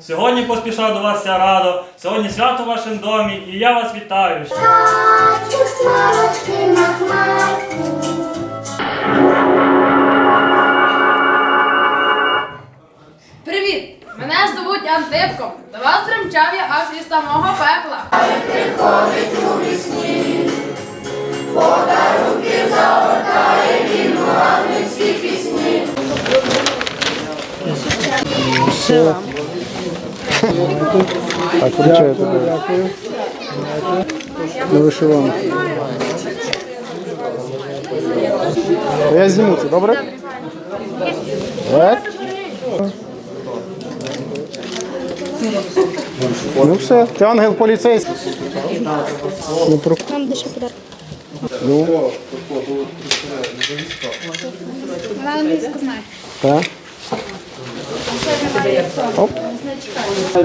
Сьогодні поспішав до вас я радо, сьогодні свято в вашому домі, і я вас вітаю. Привіт! Мене звуть Антипко. До вас примчав я аж із самого пекла. Приходить у вісні. вода. Так, вручаю тобі. Дякую. На вишиванку. Я зніму це, добре? Так. Ну все, ти ангел поліцейський. Ну, про... Нам дещо подарок. ну Вона англійську знає. так.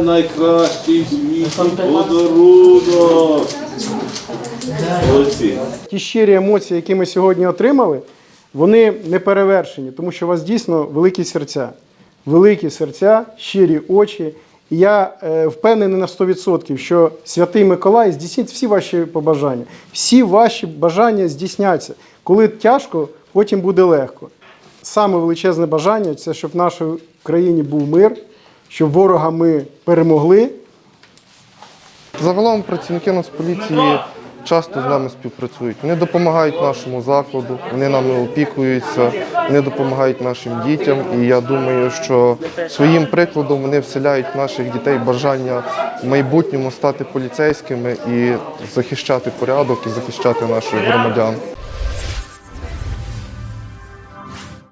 Найкращий в подарунок. Ті щирі емоції, які ми сьогодні отримали, вони не перевершені, тому що у вас дійсно великі серця. Великі серця, щирі очі. І я е, впевнений на 100%, що святий Миколай здійснить всі ваші побажання. Всі ваші бажання здійсняться. Коли тяжко, потім буде легко. Саме величезне бажання це щоб в нашій країні був мир, щоб ворога ми перемогли, Загалом працівники Нацполіції часто з нами співпрацюють. Вони допомагають нашому закладу, вони нами опікуються, вони допомагають нашим дітям. І я думаю, що своїм прикладом вони вселяють в наших дітей бажання в майбутньому стати поліцейськими і захищати порядок і захищати наших громадян.